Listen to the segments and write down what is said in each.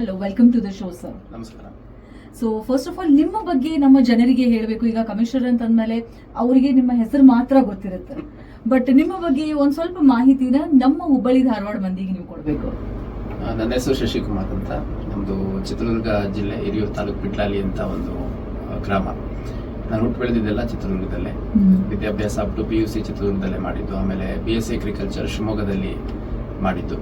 Hello welcome to the show sir ನಮಸ್ಕಾರ. So first of all ನಿಮ್ಮ ಬಗ್ಗೆ ನಮ್ಮ ಜನರಿಗೆ ಹೇಳಬೇಕು. ಈಗ ಕಮಿಷನರ್ ಅಂತ ಅಂದಮೇಲೆ ಅವರಿಗೆ ನಿಮ್ಮ ಹೆಸರು ಮಾತ್ರ ಗೊತ್ತಿರುತ್ತೆ. ಬಟ್ ನಿಮ್ಮ ಬಗ್ಗೆ ಒಂದು ಸ್ವಲ್ಪ ಮಾಹಿತಿನ ನಮ್ಮ ಹುಬ್ಬಳ್ಳಿ ಧಾರವಾಡ ಮಂದಿಗೆ ನೀವು ಕೊಡಬೇಕು. ನನ್ನ ಹೆಸರು ಶಶಿಕುಮಾರ್ ಅಂತ. ನಮ್ಮದು ಚಿತ್ರದುರ್ಗ ಜಿಲ್ಲೆ ಹಿರಿಯೂರು ತಾಲೂಕು ಪಿಟ್ಲಾಲಿ ಅಂತ ಒಂದು ಗ್ರಾಮ. ನಾನು ಹುಟ್ಟು ಬೆಳೆದಿದ್ದೆಲ್ಲ ಚಿತ್ರದುರ್ಗದಲ್ಲೇ. ವಿದ್ಯಾಭ್ಯಾಸ up to P U C ಚಿತ್ರದುರ್ಗದಲ್ಲೇ ಮಾಡಿದ್ದು. ಆಮೇಲೆ ಬಿ ಎಸ್ ಸಿ ಅಗ್ರಿಕಲ್ಚರ್ ಶಿವಮೊಗ್ಗದಲ್ಲಿ ಮಾಡಿದ್ದು.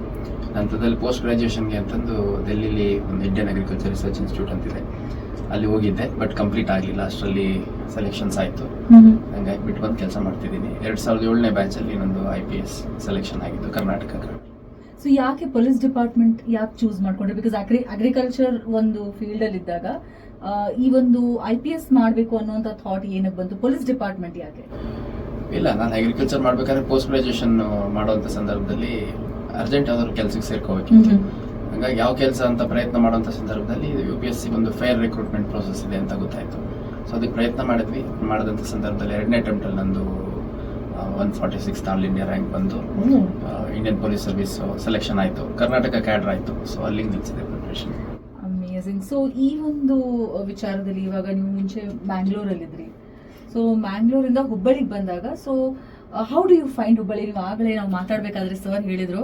ನಂತರದಲ್ಲಿ ಪೋಸ್ಟ್ ಗ್ರಾಜುಯೇಷನ್ಗೆ ಅಂತಂದು ದೆಲ್ಲಿಲಿ ಒಂದು ಇಂಡಿಯನ್ ಅಗ್ರಿಕಲ್ಚರ್ ರಿಸರ್ಚ್ ಇನ್ಸ್ಟಿಟ್ಯೂಟ್ ಅಂತಿದೆ. ಅಲ್ಲಿ ಹೋಗಿದ್ದೆ ಬಟ್ ಕಂಪ್ಲೀಟ್ ಆಗಲಿಲ್ಲ. ಅಷ್ಟರಲ್ಲಿ ಸೆಲೆಕ್ಷನ್ಸ್ ಆಯಿತು. ಹಂಗಾಗಿ ಬಿಟ್ಟು ಬಂದು ಕೆಲಸ ಮಾಡ್ತಿದ್ದೀನಿ. ಎರಡು ಸಾವಿರದ ಏಳನೇ ಬ್ಯಾಚಲ್ಲಿ ನಂದು ಐ ಪಿ ಎಸ್ ಸೆಲೆಕ್ಷನ್ ಆಗಿದ್ದು ಕರ್ನಾಟಕ ಸೊ ಯಾಕೆ ಪೊಲೀಸ್ ಡಿಪಾರ್ಟ್ಮೆಂಟ್ ಯಾಕೆ ಚೂಸ್ ಮಾಡ್ಕೊಂಡೆ? ಬಿಕಾಸ್ ಅಗ್ರಿ ಅಗ್ರಿಕಲ್ಚರ್ ಒಂದು ಫೀಲ್ಡ್ ಅಲ್ಲಿ ಇದ್ದಾಗ ಈ ಒಂದು ಐ ಪಿ ಎಸ್ ಮಾಡಬೇಕು ಅನ್ನುವಂಥ ಥಾಟ್ ಏನಕ್ಕೆ ಬಂತು? ಪೊಲೀಸ್ ಡಿಪಾರ್ಟ್ಮೆಂಟ್ ಯಾಕೆ? ಇಲ್ಲ ನಾನು ಅಗ್ರಿಕಲ್ಚರ್ ಮಾಡ್ಬೇಕಾದ್ರೆ ಪೋಸ್ಟ್ ಗ್ರಾಜುಯೇಷನ್ ಮಾಡುವಂಥ ಸಂದರ್ಭದಲ್ಲಿ ಅರ್ಜೆಂಟ್ ಯಾವ್ದಾದ್ರು ಕೆಲಸಕ್ಕೆ ಸೇರ್ಕೋಬೇಕಿತ್ತು ಹಂಗಾಗಿ ಯಾವ ಕೆಲಸ ಅಂತ ಪ್ರಯತ್ನ ಮಾಡುವಂಥ ಸಂದರ್ಭದಲ್ಲಿ ಯು ಪಿ ಎಸ್ ಸಿ ಒಂದು ಫೇರ್ ರಿಕ್ರೂಟ್ಮೆಂಟ್ ಪ್ರೋಸೆಸ್ ಇದೆ ಅಂತ ಗೊತ್ತಾಯ್ತು. ಸೊ ಅದಕ್ಕೆ ಪ್ರಯತ್ನ ಮಾಡಿದ್ವಿ. ಮಾಡಿದಂಥ ಸಂದರ್ಭದಲ್ಲಿ ಎರಡನೇ ಅಟೆಂಪ್ಟಲ್ಲಿ ನಂದು one forty six all India rank ಬಂದು ಇಂಡಿಯನ್ ಪೊಲೀಸ್ ಸರ್ವಿಸ್ ಸೆಲೆಕ್ಷನ್ ಆಯಿತು. ಕರ್ನಾಟಕ ಕ್ಯಾಡ್ರ್ ಆಯಿತು. ಸೊ ಅಲ್ಲಿಗೆ ನಿಲ್ಸಿದೆ ಪ್ರಿಪ್ರೇಷನ್ ಅಮೇಝಿಂಗ್ ಸೊ ಈ ಒಂದು ವಿಚಾರದಲ್ಲಿ ಇವಾಗ ನೀವು ಮುಂಚೆ ಮ್ಯಾಂಗ್ಳೂರಲ್ಲಿದ್ರಿ ಸೊ ಮ್ಯಾಂಗ್ಳೂರಿಂದ ಹುಬ್ಬಳ್ಳಿಗೆ ಬಂದಾಗ so how do you find Hubballi ನೀವು ಆಗಲೇ ನಾವು ಮಾತಾಡಬೇಕಾದ್ರೆ ಸರ್ ಹೇಳಿದ್ರು.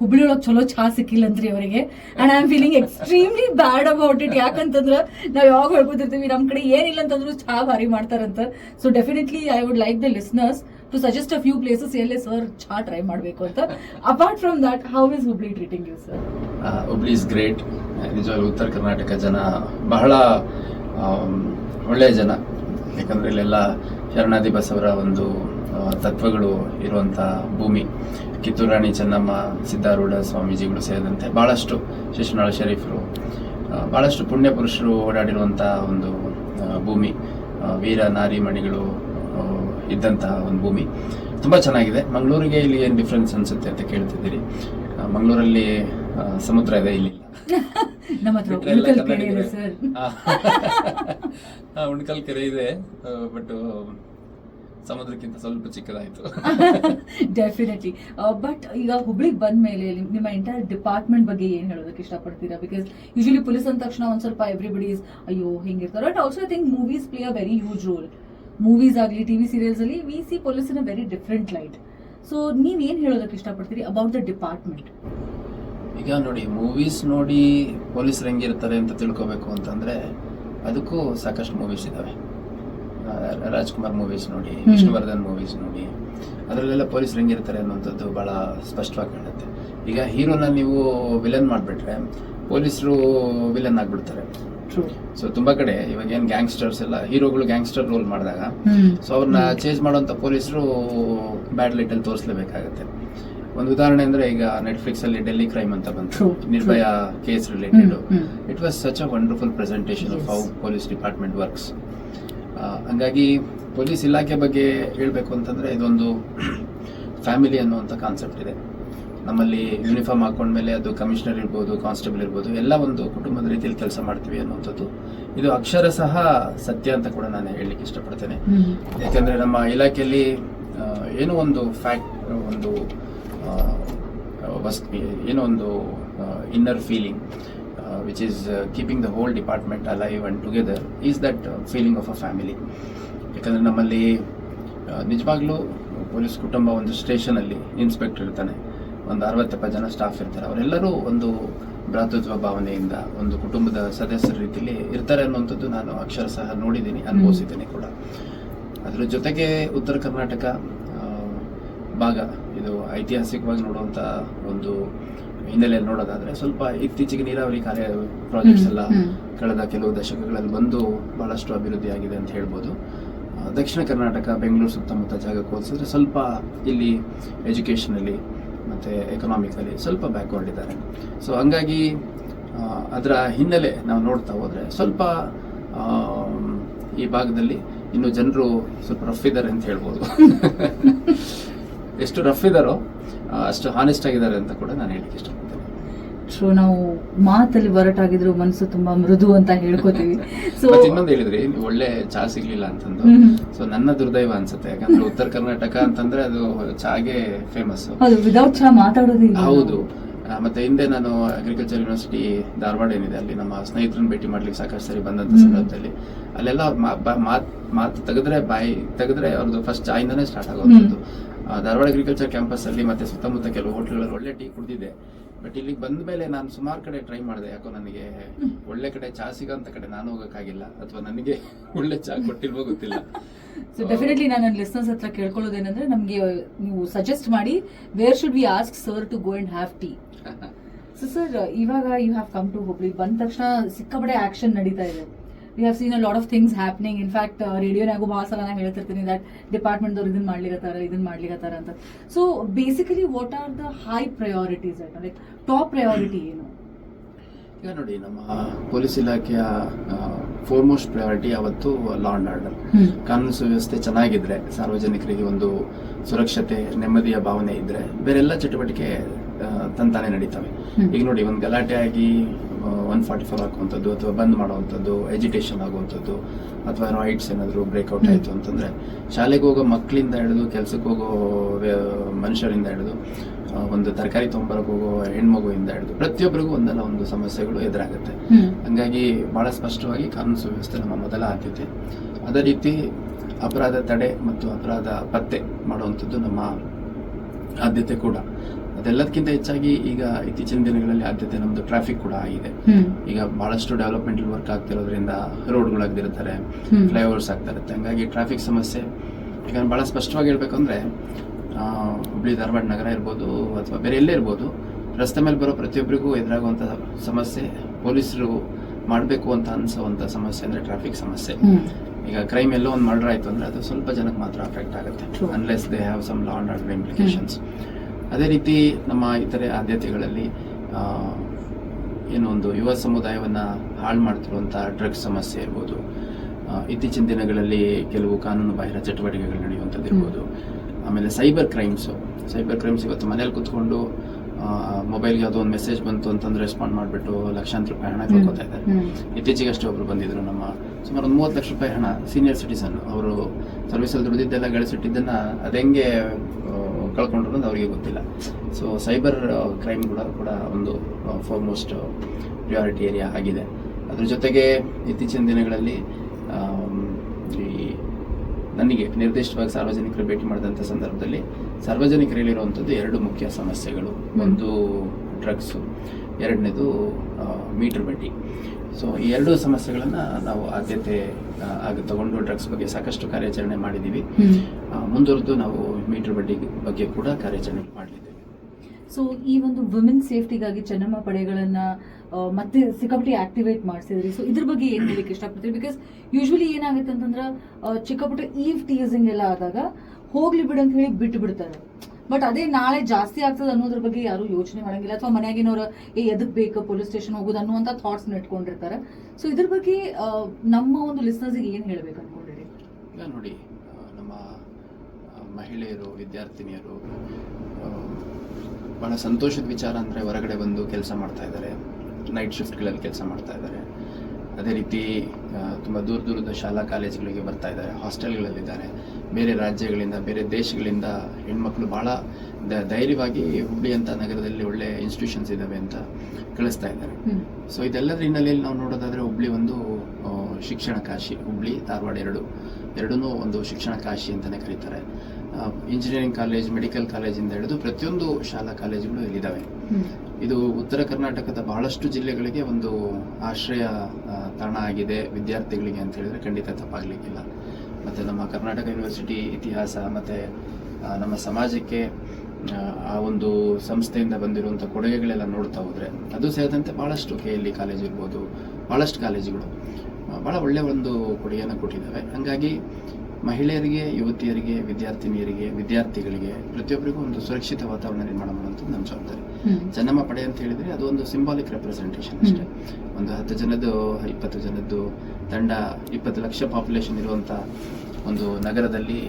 ಹುಬ್ಬಳ್ಳಿ ಒಳಗೆ ಚಲೋ ಚಹಾ ಸಿಕ್ಕಿಲ್ಲಂತ್ರಿ ಅವರಿಗೆ. And I am feeling extremely bad about it ಯಾಕಂತಂದ್ರೆ ನಾವು ಯಾವಾಗ ಹೇಳ್ಕೊತಿರ್ತೀವಿ ನಮ್ಮ ಕಡೆ ಏನಿಲ್ಲ ಅಂತಂದ್ರೂ ಚಹಾ ಭಾರಿ ಮಾಡ್ತಾರಂತ. So definitely I would like the listeners to suggest a few places ಎಲ್ಲೇ ಸರ್ ಚಹಾ ಟ್ರೈ ಮಾಡಬೇಕು ಅಂತ. Apart from that how is Hubli treating you sir Hubli is great ನಿಜವಾಗ್ಲೂ ಉತ್ತರ ಕರ್ನಾಟಕ ಜನ ಬಹಳ ಆಮ್, ಒಳ್ಳೆಯ ಜನ. ಯಾಕಂದರೆ ಇಲ್ಲೆಲ್ಲ ಶರಣಾದಿ ಬಸವರ ಒಂದು ತತ್ವಗಳು ಇರುವಂಥ ಭೂಮಿ. ಕಿತ್ತೂರು ರಾಣಿ ಚೆನ್ನಮ್ಮ ಸಿದ್ಧಾರೂಢ ಸ್ವಾಮೀಜಿಗಳು ಸೇರಿದಂತೆ ಭಾಳಷ್ಟು ಶಿಶುನಾಳ ಶರೀಫರು ಭಾಳಷ್ಟು ಪುಣ್ಯ ಪುರುಷರು ಓಡಾಡಿರುವಂಥ ಒಂದು ಭೂಮಿ. ವೀರ ನಾರಿ ಮಣಿಗಳು ಇದ್ದಂತಹ ಒಂದು ಭೂಮಿ. ತುಂಬ ಚೆನ್ನಾಗಿದೆ. ಮಂಗಳೂರಿಗೆ ಇಲ್ಲಿ ಏನು ಡಿಫ್ರೆನ್ಸ್ ಅನಿಸುತ್ತೆ ಅಂತ ಕೇಳ್ತಿದ್ದೀರಿ? ಮಂಗಳೂರಲ್ಲಿ ಸಮುದ್ರ ಇದೆ ಇಲ್ಲಿ ಉಣ್ಕಲ್ ಕೆರೆ ಇದೆ ಬಟ್ ಸಮುದ್ರಕ್ಕಿಂತ ಸ್ವಲ್ಪ ಚಿಕ್ಕದಾಯ್ತು. ಡೆಫಿನೆಟ್ಲಿ ಬಟ್ ಈಗ ಹುಬ್ಳಿಗೆ ಬಂದ ಮೇಲೆ ನಿಮ್ಮ ಎಂಟೈರ್ ಡಿಪಾರ್ಟ್ಮೆಂಟ್ ಬಗ್ಗೆ ಏನ್ ಹೇಳೋದಕ್ಕೆ ಇಷ್ಟಪಡ್ತೀರಾ? ಬಿಕಾಸ್ ಯೂಶಲಿ ಪೊಲೀಸ್ ಅಂದ ತಕ್ಷಣ ಒಂದ್ ಸ್ವಲ್ಪ ಎವ್ರಿಬಡಿ ಇಸ್ ಅಯ್ಯೋ ಹಿಂಗಿರ್ತಾರೆ? But also I think movies play a very huge role movies ಆಗಲಿ ಟಿವಿ ಸೀರಿಯಲ್ಸ್ ಅಲ್ಲಿ we see police in a very different light so ನೀವ್ ಏನ್ ಹೇಳೋದಕ್ಕೆ ಇಷ್ಟಪಡ್ತೀರಿ ಅಬೌಟ್ ದ ಡಿಪಾರ್ಟ್ಮೆಂಟ್ ಈಗ ನೋಡಿ ಮೂವೀಸ್ ನೋಡಿ ಪೊಲೀಸ್ ಹೆಂಗಿರ್ತಾರೆ ಅಂತ ತಿಳ್ಕೊಬೇಕು ಅಂತಂದ್ರೆ ಅದಕ್ಕೂ ಸಾಕಷ್ಟು ಮೂವೀಸ್ ಇದಾವೆ. ಆ, ರಾಜ್ಕುಮಾರ್ ಮೂವೀಸ್ ನೋಡಿ ವಿಷ್ಣುವರ್ಧನ್ ಮೂವೀಸ್ ನೋಡಿ ಅದರಲ್ಲೆಲ್ಲ ಪೊಲೀಸ್ ಹೆಂಗಿರ್ತಾರೆ ಅನ್ನುವಂಥದ್ದು ಬಹಳ ಸ್ಪಷ್ಟವಾಗಿ ಕಾಣುತ್ತೆ. ಈಗ ಹೀರೋನ ನೀವು ವಿಲನ್ ಮಾಡಿಬಿಟ್ರೆ ಪೊಲೀಸರು ವಿಲನ್ ಆಗ್ಬಿಡ್ತಾರೆ. ಸೊ ತುಂಬಾ ಕಡೆ ಇವಾಗ ಏನ್ ಗ್ಯಾಂಗ್ಸ್ಟರ್ಸ್ ಎಲ್ಲ ಹೀರೋಗಳು ಗ್ಯಾಂಗ್ಸ್ಟರ್ ರೋಲ್ ಮಾಡಿದಾಗ ಸೊ ಅವ್ರನ್ನ ಚೇಂಜ್ ಮಾಡುವಂತ ಪೊಲೀಸರು ಬ್ಯಾಡ್ ಲೈಟಲ್ಲಿ ತೋರಿಸಲೇಬೇಕಾಗುತ್ತೆ. ಒಂದು ಉದಾಹರಣೆ ಅಂದ್ರೆ ಈಗ ನೆಟ್ಫ್ಲಿಕ್ಸ್ ಅಲ್ಲಿ ಡೆಲ್ಲಿ ಕ್ರೈಮ್ ಅಂತ ಬಂತು. Nirbhaya case related. It was such a wonderful presentation of. How police department works ಹಂಗಾಗಿ ಪೊಲೀಸ್ ಇಲಾಖೆ ಬಗ್ಗೆ ಹೇಳಬೇಕು ಅಂತಂದರೆ ಇದೊಂದು ಫ್ಯಾಮಿಲಿ ಅನ್ನುವಂಥ ಕಾನ್ಸೆಪ್ಟ್ ಇದೆ. ನಮ್ಮಲ್ಲಿ ಯೂನಿಫಾರ್ಮ್ ಹಾಕೊಂಡ್ಮೇಲೆ ಅದು ಕಮಿಷನರ್ ಇರ್ಬೋದು ಕಾನ್ಸ್ಟೇಬಲ್ ಇರ್ಬೋದು ಎಲ್ಲ ಒಂದು ಕುಟುಂಬದ ರೀತಿಯಲ್ಲಿ ಕೆಲಸ ಮಾಡ್ತೀವಿ ಅನ್ನುವಂಥದ್ದು. ಇದು ಅಕ್ಷರ ಸಹ ಸತ್ಯ ಅಂತ ಕೂಡ ನಾನು ಹೇಳಲಿಕ್ಕೆ ಇಷ್ಟಪಡ್ತೇನೆ. ಯಾಕಂದ್ರೆ ನಮ್ಮ ಇಲಾಖೆಯಲ್ಲಿ ಏನೋ ಒಂದು ಫ್ಯಾಕ್ಟ್ ಒಂದು ವಸ್ತು ವಸ್ ಏನೋ ಒಂದು inner feeling which is keeping the whole department alive and together is that feeling of a family ಯಾಕಂದರೆ ನಮ್ಮಲ್ಲಿ ನಿಜವಾಗ್ಲೂ ಪೊಲೀಸ್ ಕುಟುಂಬ ಒಂದು ಸ್ಟೇಷನಲ್ಲಿ ಇನ್ಸ್ಪೆಕ್ಟರ್ ಇರ್ತಾನೆ. ಒಂದು ಅರವತ್ತೆಪ್ಪತ್ತು ಜನ ಸ್ಟಾಫ್ ಇರ್ತಾರೆ. ಅವರೆಲ್ಲರೂ ಒಂದು ಭ್ರಾತೃತ್ವ ಭಾವನೆಯಿಂದ ಒಂದು ಕುಟುಂಬದ ಸದಸ್ಯರ ರೀತಿಯಲ್ಲಿ ಇರ್ತಾರೆ ಅನ್ನುವಂಥದ್ದು ನಾನು ಅಕ್ಷರ ಸಹ ನೋಡಿದ್ದೀನಿ, ಅನುಭವಿಸಿದ್ದೀನಿ ಕೂಡ. ಅದರ ಜೊತೆಗೆ ಉತ್ತರ ಕರ್ನಾಟಕ ಭಾಗ, ಇದು ಐತಿಹಾಸಿಕವಾಗಿ ನೋಡುವಂಥ ಒಂದು ಹಿನ್ನೆಲೆಯಲ್ಲಿ ನೋಡೋದಾದ್ರೆ ಸ್ವಲ್ಪ ಇತ್ತೀಚೆಗೆ ನೀರಾವರಿ ಕಾರ್ಯ ಪ್ರಾಜೆಕ್ಟ್ಸ್ ಎಲ್ಲ. ಕಳೆದ ಕೆಲವು ದಶಕಗಳಲ್ಲಿ ಬಂದು ಬಹಳಷ್ಟು ಅಭಿವೃದ್ಧಿ ಆಗಿದೆ ಅಂತ ಹೇಳ್ಬೋದು. ದಕ್ಷಿಣ ಕರ್ನಾಟಕ ಬೆಂಗಳೂರು ಸುತ್ತಮುತ್ತ ಜಾಗಕ್ಕೆ ಹೋಲಿಸಿದ್ರೆ ಸ್ವಲ್ಪ ಇಲ್ಲಿ ಎಜುಕೇಷನಲ್ಲಿ ಮತ್ತು ಎಕನಾಮಿಕಲಿ ಸ್ವಲ್ಪ ಬ್ಯಾಕ್ವರ್ಡ್ ಇದ್ದಾರೆ. ಸೊ ಹಂಗಾಗಿ ಅದರ ಹಿನ್ನೆಲೆ ನಾವು ನೋಡ್ತಾ ಹೋದರೆ ಸ್ವಲ್ಪ ಈ ಭಾಗದಲ್ಲಿ ಇನ್ನು ಜನರು ಸ್ವಲ್ಪ ರಫ್ ಇದ್ದಾರೆ ಅಂತ ಹೇಳ್ಬೋದು. ಎಷ್ಟು ರಫ್ ಇದ್ದಾರೋ ಅಷ್ಟು ಹಾನೆಸ್ಟ್ ಆಗಿದ್ದಾರೆ ಅಂತ ಕೂಡ ನಾನು ಹೇಳಕ್ಕೆ ಇಷ್ಟಪಡ್ತೇನೆ. ಸೊ ನಾವು ಮಾತಲ್ಲಿ ಹೊರಟಾಗಿದ್ರು ಮನಸ್ಸು ತುಂಬಾ ಮೃದು ಅಂತ ಹೇಳ್ಕೊತೀವಿ. ಸೊ ಇನ್ನೊಂದು ಹೇಳಿದ್ರಿ ಒಳ್ಳೆ ಚಾ ಸಿಗ್ಲಿಲ್ಲ ಅಂತಂದು. ಸೊ ನನ್ನ ದುರ್ದೈವ ಅನ್ಸುತ್ತೆ. ಯಾಕಂದ್ರೆ ಉತ್ತರ ಕರ್ನಾಟಕ ಅಂತಂದ್ರೆ ಅದು ಚಾಗೆ ಫೇಮಸ್ ಹೌದು ವಿದೌಟ್ ಚಾ ಮಾತಾಡೋದಿಲ್ಲ ಹೌದು. ಮತ್ತೆ ಹಿಂದೆ ನಾನು ಅಗ್ರಿಕಲ್ಚರ್ ಯೂನಿವರ್ಸಿಟಿ ಧಾರವಾಡ ಏನಿದೆ ಅಲ್ಲಿ ನಮ್ಮ ಸ್ನೇಹಿತರನ್ನ ಭೇಟಿ ಮಾಡ್ಲಿಕ್ಕೆ ಸಾಕಷ್ಟು ಸರಿ ಬಂದಂತ ಸಂದರ್ಭದಲ್ಲಿ ಅಲ್ಲೆಲ್ಲ ಮಾತ್ ತೆಗೆದ್ರೆ ಬಾಯಿ ತೆಗೆದ್ರೆ ಅವ್ರದ್ದು ಫಸ್ಟ್ ಚಾಯಿಂದಾನೇ ಸ್ಟಾರ್ಟ್ ಆಗೋದು ಧಾರವಾಡ ಅಗ್ರಿಕಲ್ಚರ್ ಕ್ಯಾಂಪಸ್ ಅಲ್ಲಿ ಮತ್ತೆ ಸುತ್ತಮುತ್ತ ಕೆಲವು ಹೋಟ್ಲುಗಳಲ್ಲಿ ಒಳ್ಳೆ ಟೀ ಕುಡಿದಿದ್ದೆ ಬಟ್ ಇಲ್ಲಿಗೆ ಬಂದ ಮೇಲೆ ನಾನು ಸುಮಾರು ಕಡೆ ಟ್ರೈ ಮಾಡಿದೆ. ಯಾಕೋ ನನಗೆ ಒಳ್ಳೆ ಕಡೆ ಚಾ ಸಿಗೋಂಥ ಕಡೆ ನಾನು ಹೋಗೋಕ್ಕಾಗಿಲ್ಲ. ಅಥವಾ ನನಗೆ ಒಳ್ಳೆ ಚಾ ಕೊಟ್ಟಿಲ್ವೋ ಗೊತ್ತಿಲ್ಲ. ಸೊ ಡೆಫಿನೆಟ್ಲಿ ನಾನು ನನ್ನ ಲಿಸ್ನರ್ಸ್ ಹತ್ರ ಕೇಳ್ಕೊಳ್ಳೋದೇನಂದ್ರೆ ನಮಗೆ ನೀವು ಸಜೆಸ್ಟ್ ಮಾಡಿ where should we ask sir to go and have tea so sir ಇವಾಗ you have come to Hubli ಬಂದ ತಕ್ಷಣ ಸಿಕ್ಕಾಪಡೆ ಆಕ್ಷನ್ ನಡೀತಾ ಇದೆ. We have seen a lot of things happening in fact ರೇಡಿಯೋನಾಗೂ ಭಾಳ ಸಲ ನಾನು ಹೇಳ್ತಿರ್ತೀನಿ ದಟ್ ಡಿಪಾರ್ಟ್ಮೆಂಟ್ದವ್ರು ಇದನ್ನ ಮಾಡ್ಲಿಕತ್ತಾರ ಇದನ್ನ ಮಾಡ್ಲಿಕತ್ತಾರ ಅಂತ. So basically what are the high priorities like top priority ಏನು? ಈಗ ನೋಡಿ ನಮ್ಮ ಪೊಲೀಸ್ ಇಲಾಖೆಯ ಫೋರ್ಮೋಸ್ಟ್ ಪ್ರಯಾರಿಟಿ ಅವತ್ತು ಲಾ ಅಂಡ್ ಆರ್ಡರ್ ಕಾನೂನು ಸುವ್ಯವಸ್ಥೆ ಚೆನ್ನಾಗಿದ್ರೆ ಸಾರ್ವಜನಿಕರಿಗೆ ಒಂದು ಸುರಕ್ಷತೆ ನೆಮ್ಮದಿಯ ಭಾವನೆ ಇದ್ರೆ ಬೇರೆಲ್ಲ ಚಟುವಟಿಕೆ ತಂತಾನೆ ನಡೀತವೆ. ಈಗ ನೋಡಿ ಒಂದು ಗಲಾಟೆ ಆಗಿ ಒನ್ ಫಾರ್ಟಿ ಫೋರ್ ಹಾಕುವಂಥದ್ದು ಅಥವಾ ಬಂದ್ ಮಾಡುವಂಥದ್ದು ಎಜಿಟೇಷನ್ ಆಗುವಂಥದ್ದು ಅಥವಾ ರೈಟ್ಸ್ ಏನಾದರೂ ಬ್ರೇಕ್ಔಟ್. ಆಯಿತು ಅಂತಂದರೆ ಶಾಲೆಗೆ ಹೋಗೋ ಮಕ್ಕಳಿಂದ ಹಿಡಿದು ಕೆಲಸಕ್ಕೆ ಹೋಗೋ ಮನುಷ್ಯರಿಂದ ಹಿಡಿದು ಒಂದು ತರಕಾರಿ ತೊಗೊಂಬರಕ್ಕೆ ಹೋಗೋ ಹೆಣ್ಮಗುವಿಂದ ಹಿಡಿದು ಪ್ರತಿಯೊಬ್ಬರಿಗೂ ಒಂದಲ್ಲ ಒಂದು ಸಮಸ್ಯೆಗಳು ಎದುರಾಗುತ್ತೆ. ಹಂಗಾಗಿ ಭಾಳ ಸ್ಪಷ್ಟವಾಗಿ ಕಾನೂನು ಸುವ್ಯವಸ್ಥೆ ನಮ್ಮ ಮೊದಲ ಆದ್ಯತೆ. ಅದೇ ರೀತಿ ಅಪರಾಧ ತಡೆ ಮತ್ತು ಅಪರಾಧ ಪತ್ತೆ ಮಾಡುವಂಥದ್ದು ನಮ್ಮ ಆದ್ಯತೆ ಕೂಡ. ಅದೆಲ್ಲದಕ್ಕಿಂತ ಹೆಚ್ಚಾಗಿ ಈಗ ಇತ್ತೀಚಿನ ದಿನಗಳಲ್ಲಿ ಆದ್ಯತೆ ನಮ್ದು ಟ್ರಾಫಿಕ್ ಕೂಡ ಆಗಿದೆ. ಈಗ ಬಹಳಷ್ಟು ಡೆವಲಪ್ಮೆಂಟ್ ವರ್ಕ್ ಆಗ್ತಿರೋದ್ರಿಂದ ರೋಡ್ಗಳಾಗ್ತಿರ್ತಾರೆ ಆಗದಿರ್ತಾರೆ ಫ್ಲೈಓವರ್ಸ್ ಆಗ್ತಾ ಇರುತ್ತೆ ಹಂಗಾಗಿ ಟ್ರಾಫಿಕ್ ಸಮಸ್ಯೆ. ಈಗ ಬಹಳ ಸ್ಪಷ್ಟವಾಗಿ ಹೇಳ್ಬೇಕಂದ್ರೆ ಹುಬ್ಳಿ ಧಾರವಾಡ ನಗರ ಇರ್ಬೋದು ಅಥವಾ ಬೇರೆ ಎಲ್ಲೇ ಇರ್ಬೋದು ರಸ್ತೆ ಮೇಲೆ ಬರೋ ಪ್ರತಿಯೊಬ್ಬರಿಗೂ ಎದುರಾಗುವಂಥ ಸಮಸ್ಯೆ ಪೊಲೀಸರು ಮಾಡಬೇಕು ಅಂತ ಅನ್ಸುವಂತ ಸಮಸ್ಯೆ ಅಂದರೆ ಟ್ರಾಫಿಕ್ ಸಮಸ್ಯೆ. ಈಗ ಕ್ರೈಮ್ ಎಲ್ಲೋ ಒಂದು ಮರ್ಡರ್ ಆಯ್ತು ಅಂದ್ರೆ ಅದು ಸ್ವಲ್ಪ ಜನಕ್ಕೆ ಮಾತ್ರ ಅಫೆಕ್ಟ್ ಆಗುತ್ತೆ. Unless they have some law and order implications ಅದೇ ರೀತಿ ನಮ್ಮ ಇತರೆ ಆದ್ಯತೆಗಳಲ್ಲಿ ಏನೊಂದು ಏನು ಒಂದು ಯುವ ಸಮುದಾಯವನ್ನು ಹಾಳು ಮಾಡ್ತಿರುವಂಥ ಡ್ರಗ್ಸ್ ಸಮಸ್ಯೆ ಇರ್ಬೋದು. ಇತ್ತೀಚಿನ ದಿನಗಳಲ್ಲಿ ಕೆಲವು ಕಾನೂನು ಬಾಹಿರ ಚಟುವಟಿಕೆಗಳು ನಡೆಯುವಂಥದ್ದು ಇರ್ಬೋದು. ಆಮೇಲೆ ಸೈಬರ್ ಕ್ರೈಮ್ಸು ಸೈಬರ್ ಕ್ರೈಮ್ಸ್ ಇವತ್ತು ಮನೇಲಿ ಕುತ್ಕೊಂಡು ಮೊಬೈಲ್ಗೆ ಯಾವುದೋ ಒಂದು ಮೆಸೇಜ್ ಬಂತು ಅಂತಂದ್ರೆ ರೆಸ್ಪಾಂಡ್ ಮಾಡಿಬಿಟ್ಟು ಲಕ್ಷಾಂತರ ರೂಪಾಯಿ ಹಣ ಕಳ್ಕೊತಾ ಇದ್ದಾರೆ. ಇತ್ತೀಚೆಗೆ ಅಷ್ಟೇ ಒಬ್ರು ಬಂದಿದ್ರು ನಮ್ಮ ಸುಮಾರು ಒಂದು ಮೂವತ್ತು ಲಕ್ಷ ರೂಪಾಯಿ ಹಣ ಸೀನಿಯರ್ ಸಿಟಿಸನ್ ಅವರು ಸರ್ವಿಸಲ್ಲಿ ದುಡಿದಿದ್ದೆಲ್ಲ ಗಳಿಸಿಟ್ಟಿದ್ದನ್ನು ಅದೆಂಗೆ ಕಳ್ಕೊಂಡ್ರು ಅವರಿಗೆ ಗೊತ್ತಿಲ್ಲ. ಸೊ ಸೈಬರ್ ಕ್ರೈಮ್ ಕೂಡ ಕೂಡ ಒಂದು ಫಾರ್ಮೋಸ್ಟ್ ಪ್ರಿಯಾರಿಟಿ ಏರಿಯಾ ಆಗಿದೆ. ಅದ್ರ ಜೊತೆಗೆ ಇತ್ತೀಚಿನ ದಿನಗಳಲ್ಲಿ ಈ ನನಗೆ ನಿರ್ದಿಷ್ಟವಾಗಿ ಸಾರ್ವಜನಿಕರು ಭೇಟಿ ಮಾಡಿದಂಥ ಸಂದರ್ಭದಲ್ಲಿ ಸಾರ್ವಜನಿಕರಲ್ಲಿರುವಂಥದ್ದು ಎರಡು ಮುಖ್ಯ ಸಮಸ್ಯೆಗಳು. ಒಂದು ಡ್ರಗ್ಸು ಎರಡನೇದು ಮೀಟರ್ ಬಡ್ಡಿ ಸೊ ಈ ಎರಡು ಸಮಸ್ಯೆಗಳನ್ನು ನಾವು ಆದ್ಯತೆ ಆಗ ತಗೊಂಡು ಡ್ರಗ್ಸ್ ಬಗ್ಗೆ ಸಾಕಷ್ಟು ಕಾರ್ಯಾಚರಣೆ ಮಾಡಿದ್ದೀವಿ. ಮುಂದುವರೆದು ನಾವು ಮೀಟರ್ ಬಡ್ಡಿ ಬಗ್ಗೆ ಕೂಡ ಕಾರ್ಯಾಚರಣೆ ಮಾಡಲಿದ್ದೇವೆ. ಸೊ ಈ ಒಂದು ವುಮೆನ್ ಸೇಫ್ಟಿಗಾಗಿ ಚೆನ್ನಮ್ಮ ಪಡೆಗಳನ್ನ ಮತ್ತೆ ಸಿಕ್ಕಾಪಟ್ಟೆ ಆಕ್ಟಿವೇಟ್ ಮಾಡಿಸಿದ್ರಿ. ಸೊ ಇದ್ರ ಬಗ್ಗೆ ಏನ್ ಹೇಳಿಕ್ಕೆ ಇಷ್ಟಪಡ್ತೀರಿ? ಬಿಕಾಸ್ ಯೂಶ್ವಲಿ ಏನಾಗುತ್ತೆ ಅಂತಂದ್ರೆ ಚಿಕ್ಕಪುಟ್ಟ ಚಿಕ್ಕಾಪಟ್ಟೆ ಈವ್ ಟೀಸಿಂಗ್ ಎಲ್ಲ ಆದಾಗ ಹೋಗ್ಲಿ ಬಿಡು ಅಂತ ಹೇಳಿ ಬಿಟ್ಟು ಬಿಡ್ತಾರೆ ಬಟ್ ಅದೇ ನಾಳೆ ಜಾಸ್ತಿ ಆಗ್ತದೆ ಅನ್ನೋದ್ರ ಬಗ್ಗೆ ಯಾರು ಯೋಚನೆ ಮಾಡಂಗಿಲ್ಲ. ಅಥವಾ ಮನೆಯಾಗಿನವ್ರು, ಏ, ಎದಕ್ ಬೇಕು? ಪೊಲೀಸ್ ಸ್ಟೇಷನ್ ಹೋಗೋದು ಅನ್ನುವಂಥ ಥಾಟ್ಸ್ ಇಟ್ಕೊಂಡಿರ್ತಾರೆ ಸೊ ಇದ್ರ ಬಗ್ಗೆ ನಮ್ಮ ಒಂದು ಲಿಸ್ನರ್ಸಿಗೆ ಏನ್ ಹೇಳ್ಬೇಕು ಅನ್ಕೊಂಡಿರಿ? ಇಲ್ಲ ನೋಡಿ ನಮ್ಮ ಮಹಿಳೆಯರು, ವಿದ್ಯಾರ್ಥಿನಿಯರು ಬಹಳ ಸಂತೋಷದ ವಿಚಾರ ಅಂದರೆ ಹೊರಗಡೆ ಬಂದು ಕೆಲಸ ಮಾಡ್ತಾ ಇದ್ದಾರೆ. ನೈಟ್ ಶಿಫ್ಟ್ಗಳಲ್ಲಿ ಕೆಲಸ ಮಾಡ್ತಾ ಇದ್ದಾರೆ. ಅದೇ ರೀತಿ ತುಂಬ ದೂರ ದೂರದ ಶಾಲಾ ಕಾಲೇಜುಗಳಿಗೆ ಬರ್ತಾ ಇದ್ದಾರೆ ಹಾಸ್ಟೆಲ್ಗಳಲ್ಲಿದ್ದಾರೆ. ಬೇರೆ ರಾಜ್ಯಗಳಿಂದ ಬೇರೆ ದೇಶಗಳಿಂದ ಹೆಣ್ಮಕ್ಳು ಭಾಳ ದ- ಧೈರ್ಯವಾಗಿ ಹುಬ್ಳಿ ಅಂತ ನಗರದಲ್ಲಿ ಒಳ್ಳೆ ಇನ್ಸ್ಟಿಟ್ಯೂಷನ್ಸ್ ಇದ್ದಾವೆ ಅಂತ ಕಳಿಸ್ತಾ ಇದ್ದಾರೆ. ಸೊ ಇದೆಲ್ಲದರ ಹಿನ್ನೆಲೆಯಲ್ಲಿ ನಾವು ನೋಡೋದಾದರೆ ಹುಬ್ಳಿ ಒಂದು ಶಿಕ್ಷಣ ಕಾಶಿ ಹುಬ್ಳಿ ಧಾರವಾಡ ಎರಡು ಎರಡೂ ಒಂದು ಶಿಕ್ಷಣ ಕಾಶಿ ಅಂತಲೇ ಕರೀತಾರೆ. ಇಂಜಿನಿಯರಿಂಗ್ ಕಾಲೇಜ್ ಮೆಡಿಕಲ್ ಕಾಲೇಜಿಂದ ಹಿಡಿದು ಪ್ರತಿಯೊಂದು ಶಾಲಾ ಕಾಲೇಜುಗಳು ಇಲ್ಲಿದ್ದಾವೆ. ಇದು ಉತ್ತರ ಕರ್ನಾಟಕದ ಬಹಳಷ್ಟು ಜಿಲ್ಲೆಗಳಿಗೆ ಒಂದು ಆಶ್ರಯ ತಾಣ ಆಗಿದೆ ವಿದ್ಯಾರ್ಥಿಗಳಿಗೆ ಅಂತ ಹೇಳಿದ್ರೆ ಖಂಡಿತ ತಪ್ಪಾಗಲಿಕ್ಕಿಲ್ಲ. ಮತ್ತು ನಮ್ಮ ಕರ್ನಾಟಕ ಯೂನಿವರ್ಸಿಟಿ ಇತಿಹಾಸ ಮತ್ತು ನಮ್ಮ ಸಮಾಜಕ್ಕೆ ಆ, ಒಂದು ಸಂಸ್ಥೆಯಿಂದ ಬಂದಿರುವಂಥ ಕೊಡುಗೆಗಳೆಲ್ಲ ನೋಡ್ತಾ ಹೋದರೆ ಅದು ಸೇರಿದಂತೆ ಭಾಳಷ್ಟು ಕೆ ಎಲ್ ಇ ಕಾಲೇಜ್ ಇರ್ಬೋದು ಭಾಳಷ್ಟು ಕಾಲೇಜುಗಳು ಭಾಳ ಒಳ್ಳೆಯ ಒಂದು ಕೊಡುಗೆಯನ್ನು ಕೊಟ್ಟಿದ್ದಾವೆ. ಹಾಗಾಗಿ ಮಹಿಳೆಯರಿಗೆ ಯುವತಿಯರಿಗೆ ವಿದ್ಯಾರ್ಥಿನಿಯರಿಗೆ ವಿದ್ಯಾರ್ಥಿಗಳಿಗೆ ಪ್ರತಿಯೊಬ್ಬರಿಗೂ ಒಂದು ಸುರಕ್ಷಿತ ವಾತಾವರಣ ನಿರ್ಮಾಣ ಮಾಡುವಂಥದ್ದು ನಮ್ಮ ಜವಾಬ್ದಾರಿ. ಜನಮ ಪಡೆ ಅಂತ ಹೇಳಿದ್ರೆ ಅದು ಒಂದು ಸಿಂಬಾಲಿಕ್ ರೆಪ್ರೆಸೆಂಟೇಷನ್ ಅಷ್ಟೇ. ಒಂದು ಹತ್ತು ಜನದ್ದು ಇಪ್ಪತ್ತು ಜನದ್ದು ತಂಡ ಇಪ್ಪತ್ತು ಲಕ್ಷ ಪಾಪ್ಯುಲೇಷನ್ ಇರುವಂಥ ಒಂದು ನಗರದಲ್ಲಿ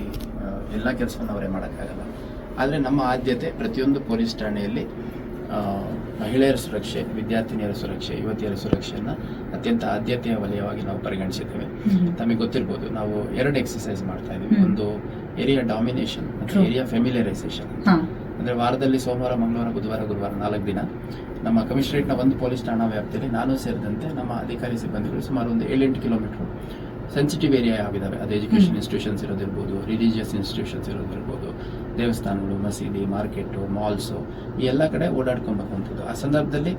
ಎಲ್ಲ ಕೆಲಸವನ್ನು ಅವರೇ ಮಾಡೋಕ್ಕಾಗಲ್ಲ. ಆದರೆ ನಮ್ಮ ಆದ್ಯತೆ ಪ್ರತಿಯೊಂದು ಪೊಲೀಸ್ ಠಾಣೆಯಲ್ಲಿ ಮಹಿಳೆಯರ ಸುರಕ್ಷೆ ವಿದ್ಯಾರ್ಥಿನಿಯರ ಸುರಕ್ಷೆ ಯುವತಿಯರ ಸುರಕ್ಷೆಯನ್ನ ಅತ್ಯಂತ ಆದ್ಯತೆಯ ವಲಯವಾಗಿ ನಾವು ಪರಿಗಣಿಸಿದ್ದೇವೆ. ತಮಗೆ ಗೊತ್ತಿರ್ಬೋದು ನಾವು ಎರಡು ಎಕ್ಸಸೈಸ್ ಮಾಡ್ತಾ ಇದ್ದೀವಿ. ಒಂದು ಏರಿಯಾ ಡಾಮಿನೇಷನ್ ಮತ್ತು ಏರಿಯಾ ಫೆಮಿಲಿಯರೈಸೇಷನ್ ಅಂದ್ರೆ ವಾರದಲ್ಲಿ ಸೋಮವಾರ ಮಂಗಳವಾರ ಬುಧವಾರ ಗುರುವಾರ ನಾಲ್ಕು ದಿನ ನಮ್ಮ ಕಮಿಷನರೇಟ್ನ ಒಂದು ಪೊಲೀಸ್ ಠಾಣಾ ವ್ಯಾಪ್ತಿಯಲ್ಲಿ ನಾನು ಸೇರಿದಂತೆ ನಮ್ಮ ಅಧಿಕಾರಿ ಸಿಬ್ಬಂದಿಗಳು ಸುಮಾರು ಒಂದು ಏಳೆಂಟು ಕಿಲೋಮೀಟರ್ ಸೆನ್ಸಿಟಿವ್ ಏರಿಯಾ ಯಾವಿದಾವೆ ಅದು ಎಜುಕೇಷನ್ ಇನ್ಸ್ಟಿಟ್ಯೂಷನ್ಸ್ ಇರೋದಿರ್ಬೋದು ರಿಲಿಜಿಯಸ್ ಇನ್ಸ್ಟಿಟ್ಯೂಷನ್ಸ್ ಇರೋದಿರ್ಬೋದು ದೇವಸ್ಥಾನಗಳು ಮಸೀದಿ ಮಾರ್ಕೆಟು ಮಾಲ್ಸು ಈ ಎಲ್ಲ ಕಡೆ ಓಡಾಡ್ಕೊಬೇಕಂಥದ್ದು ಆ ಸಂದರ್ಭದಲ್ಲಿ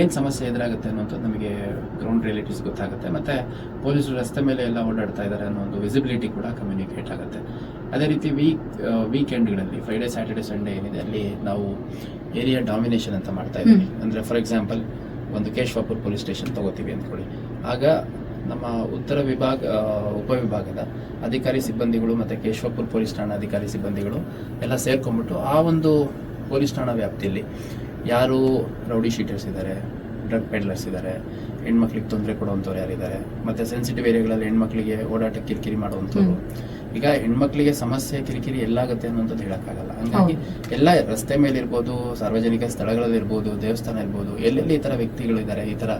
ಏನು ಸಮಸ್ಯೆ ಎದುರಾಗುತ್ತೆ ಅನ್ನೋಂಥದ್ದು ನಮಗೆ ಗ್ರೌಂಡ್ ರಿಯಾಲಿಟೀಸ್ ಗೊತ್ತಾಗುತ್ತೆ. ಮತ್ತು ಪೊಲೀಸರು ರಸ್ತೆ ಮೇಲೆ ಎಲ್ಲ ಓಡಾಡ್ತಾ ಇದ್ದಾರೆ ಅನ್ನೋ ಒಂದು ವಿಸಿಬಿಲಿಟಿ ಕೂಡ ಕಮ್ಯುನಿಕೇಟ್ ಆಗುತ್ತೆ. ಅದೇ ರೀತಿ ವೀಕ್ ವೀಕೆಂಡ್ಗಳಲ್ಲಿ ಫ್ರೈಡೇ ಸ್ಯಾಟರ್ಡೆ ಸಂಡೇ ಏನಿದೆ ಅಲ್ಲಿ ನಾವು ಏರಿಯಾ ಡಾಮಿನೇಷನ್ ಅಂತ ಮಾಡ್ತಾ ಇದ್ದೀವಿ. ಅಂದರೆ ಫಾರ್ ಎಕ್ಸಾಂಪಲ್ ಒಂದು ಕೇಶವಾಪುರ್ ಪೊಲೀಸ್ ಸ್ಟೇಷನ್ ತಗೋತೀವಿ ಅಂದ್ಕೊಳ್ಳಿ. ಆಗ ನಮ್ಮ ಉತ್ತರ ವಿಭಾಗ ಉಪವಿಭಾಗದ ಅಧಿಕಾರಿ ಸಿಬ್ಬಂದಿಗಳು ಮತ್ತು ಕೇಶವಪುರ ಪೊಲೀಸ್ ಠಾಣಾ ಅಧಿಕಾರಿ ಸಿಬ್ಬಂದಿಗಳು ಎಲ್ಲ ಸೇರ್ಕೊಂಡ್ಬಿಟ್ಟು ಆ ಒಂದು ಪೊಲೀಸ್ ಠಾಣಾ ವ್ಯಾಪ್ತಿಯಲ್ಲಿ ಯಾರು ರೌಡಿ ಶೀಟರ್ಸ್ ಇದ್ದಾರೆ, ಡ್ರಗ್ ಪೆಡ್ಲರ್ಸ್ ಇದ್ದಾರೆ, ಹೆಣ್ಮಕ್ಳಿಗೆ ತೊಂದರೆ ಕೊಡುವಂಥವ್ರು ಯಾರಿದ್ದಾರೆ, ಮತ್ತು ಸೆನ್ಸಿಟಿವ್ ಏರಿಯಾಗಳಲ್ಲಿ ಹೆಣ್ಮಕ್ಳಿಗೆ ಓಡಾಟ ಕಿರಿಕಿರಿ ಮಾಡುವಂಥವ್ರು ಈಗ ಹೆಣ್ಮಕ್ಳಿಗೆ ಸಮಸ್ಯೆ ಕಿರಿಕಿರಿ ಎಲ್ಲಾಗುತ್ತೆ ಅನ್ನೋಂಥದ್ದು ಹೇಳಕ್ಕಾಗಲ್ಲ. ಹಂಗಾಗಿ ಎಲ್ಲ ರಸ್ತೆ ಮೇಲೆ ಇರ್ಬೋದು ಸಾರ್ವಜನಿಕ ಸ್ಥಳಗಳಲ್ಲಿ ಇರ್ಬೋದು ದೇವಸ್ಥಾನ ಇರ್ಬೋದು ಎಲ್ಲೆಲ್ಲಿ ಈ ಥರ ವ್ಯಕ್ತಿಗಳಿದ್ದಾರೆ ಈ ತರ